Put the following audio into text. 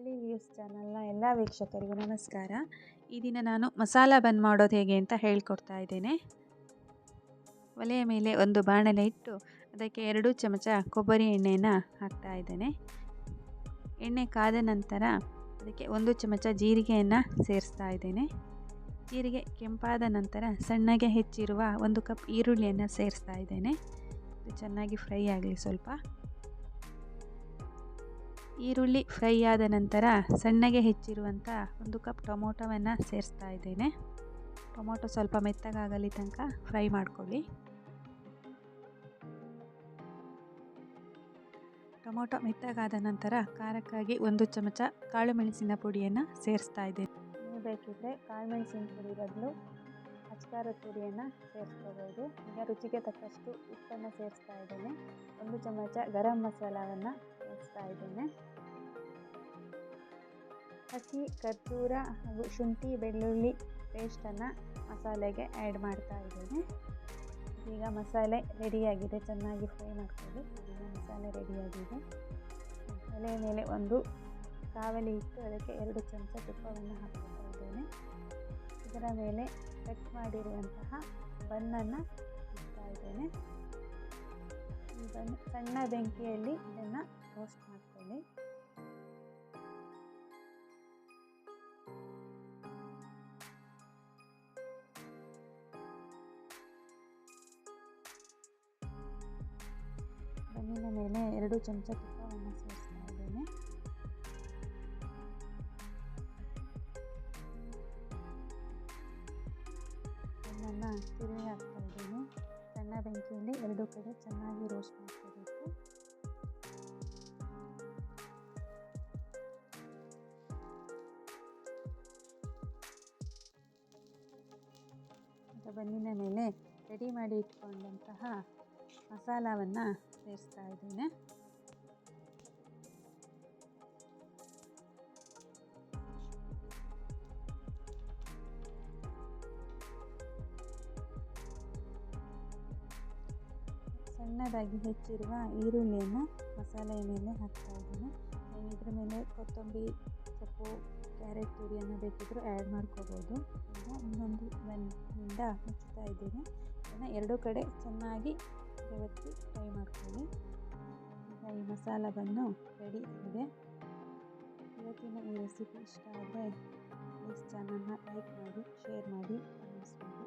ಹಳ್ಳಿ ವ್ಯೂಸ್ ಚಾನಲ್ನ ಎಲ್ಲ ವೀಕ್ಷಕರಿಗೂ ನಮಸ್ಕಾರ. ಈ ದಿನ ನಾನು ಮಸಾಲ ಬನ್ ಮಾಡೋದು ಹೇಗೆ ಅಂತ ಹೇಳ್ಕೊಡ್ತಾ ಇದ್ದೇನೆ. ಒಲೆಯ ಮೇಲೆ ಒಂದು ಬಾಣಲೆ ಇಟ್ಟು ಅದಕ್ಕೆ ಎರಡು ಚಮಚ ಕೊಬ್ಬರಿ ಎಣ್ಣೆಯನ್ನು ಹಾಕ್ತಾ ಇದ್ದೇನೆ. ಎಣ್ಣೆ ಕಾದ ನಂತರ ಅದಕ್ಕೆ ಒಂದು ಚಮಚ ಜೀರಿಗೆಯನ್ನು ಸೇರಿಸ್ತಾ ಇದ್ದೇನೆ. ಜೀರಿಗೆ ಕೆಂಪಾದ ನಂತರ ಸಣ್ಣಗೆ ಹೆಚ್ಚಿರುವ ಒಂದು ಕಪ್ ಈರುಳ್ಳಿಯನ್ನು ಸೇರಿಸ್ತಾ ಇದ್ದೇನೆ. ಇದು ಚೆನ್ನಾಗಿ ಫ್ರೈ ಆಗಲಿ ಸ್ವಲ್ಪ. ಈರುಳ್ಳಿ ಫ್ರೈ ಆದ ನಂತರ ಸಣ್ಣಗೆ ಹೆಚ್ಚಿರುವಂಥ ಒಂದು ಕಪ್ ಟೊಮೊಟೊವನ್ನು ಸೇರಿಸ್ತಾ ಇದ್ದೇನೆ. ಟೊಮೊಟೊ ಸ್ವಲ್ಪ ಮೆತ್ತಗಾಗಲಿ ತನಕ ಫ್ರೈ ಮಾಡ್ಕೊಳ್ಳಿ. ಟೊಮೊಟೊ ಮೆತ್ತಗಾದ ನಂತರ ಖಾರಕ್ಕಾಗಿ ಒಂದು ಚಮಚ ಕಾಳು ಮೆಣಸಿನ ಪುಡಿಯನ್ನು ಸೇರಿಸ್ತಾ ಇದ್ದೇನೆ. ನೀವು ಬೇಕಿದ್ದರೆ ಕಾಳು ಮೆಣಸಿನ ಪುಡಿ ಬದಲು ಅಚ್ಕಾರದ ಪುಡಿಯನ್ನು ಸೇರಿಸ್ಕೋಬೋದು. ಈಗ ರುಚಿಗೆ ತಕ್ಕಷ್ಟು ಉಪ್ಪನ್ನು ಸೇರಿಸ್ತಾ ಇದ್ದೇನೆ. ಒಂದು ಚಮಚ ಗರಂ ಮಸಾಲವನ್ನು ಸೇರಿಸ್ತಾ ಇದ್ದೇನೆ. ಹಸಿ, ಕರ್ಪೂರ ಹಾಗೂ ಶುಂಠಿ, ಬೆಳ್ಳುಳ್ಳಿ ಪೇಸ್ಟನ್ನು ಮಸಾಲೆಗೆ ಆ್ಯಡ್ ಮಾಡ್ತಾ ಇದ್ದೇನೆ. ಈಗ ಮಸಾಲೆ ರೆಡಿಯಾಗಿದೆ ಚೆನ್ನಾಗಿ ಫ್ರೈ ಮಾಡ್ಕೊಳ್ಳಿ. ಈಗ ಮಸಾಲೆ ರೆಡಿಯಾಗಿದೆ ಮಸಾಲೆ ಮೇಲೆ ಒಂದು ಕಾವಲಿ ಇಟ್ಟು ಅದಕ್ಕೆ ಎರಡು ಚಮಚ ತುಪ್ಪವನ್ನು ಹಾಕ್ತಾ ಇದ್ದೇನೆ. ಇದರ ಮೇಲೆ ಕಟ್ ಮಾಡಿರುವಂತಹ ಬನ್ನನ್ನು ಇಡ್ತಾ ಇದ್ದೇನೆ. ಬನ್ ಸಣ್ಣ ಬೆಂಕಿಯಲ್ಲಿ ಇದನ್ನು ರೋಸ್ಟ್ ಮಾಡ್ಕೊಳ್ಳಿ. ಬನ್ನಿನ ಮೇಲೆ ಎರಡು ಚಮಚ ತುಪ್ಪವನ್ನು ಸೇರಿಸ್ತಾ ಇದ್ದೇನೆ. ಬನ್ನನ್ನು ತಿರುಗಿ ಹಾಕ್ತಾ ಇದ್ದೇನೆ. ಸಣ್ಣ ಬೆಂಕಿಯಲ್ಲಿ ಎರಡು ಕಡೆ ಚೆನ್ನಾಗಿ ರೋಸ್ಟ್ ಮಾಡ್ಕೋಬೇಕು. ಬನ್ನಿನ ಮೇಲೆ ರೆಡಿ ಮಾಡಿ ಇಟ್ಕೊಂಡಂತಹ ಮಸಾಲವನ್ನು ಸೇರಿಸ್ತಾ ಇದ್ದೇನೆ. ಸಣ್ಣದಾಗಿ ಹೆಚ್ಚಿರುವ ಈರುಳ್ಳಿಯನ್ನು ಮಸಾಲೆಯ ಮೇಲೆ ಹಾಕ್ತಾ ಇದ್ದೀನಿ. ಇದ್ರ ಮೇಲೆ ಕೊತ್ತಂಬರಿ, ಸೊಪ್ಪು, ಕ್ಯಾರೆಟ್, ತುರಿಯನ್ನು ಬೇಕಿದ್ದರೂ ಆ್ಯಡ್ ಮಾಡ್ಕೋಬೋದು. ಈಗ ಇನ್ನೊಂದು ಬನ್ನಿಂದ ಮುಚ್ತಾ ಇದ್ದೀನಿ. ಇದನ್ನು ಎರಡೂ ಕಡೆ ಚೆನ್ನಾಗಿ ಬೆವತ್ತಿ ಫ್ರೈ ಮಾಡ್ಕೊಳ್ಳಿ ಈಗ ಈ ಮಸಾಲ ಬನ್ನು ರೆಡಿ ಆಗಿದೆ. ಇವತ್ತಿನ ಈ ರೆಸಿಪಿ ಇಷ್ಟ ಆದರೆ ಪ್ಲೀಸ್ ಚಾನಲ್ನ ಲೈಕ್ ಮಾಡಿ ಶೇರ್ ಮಾಡಿ ಕಮೆಂಟ್ಸ್ ಮಾಡಿ.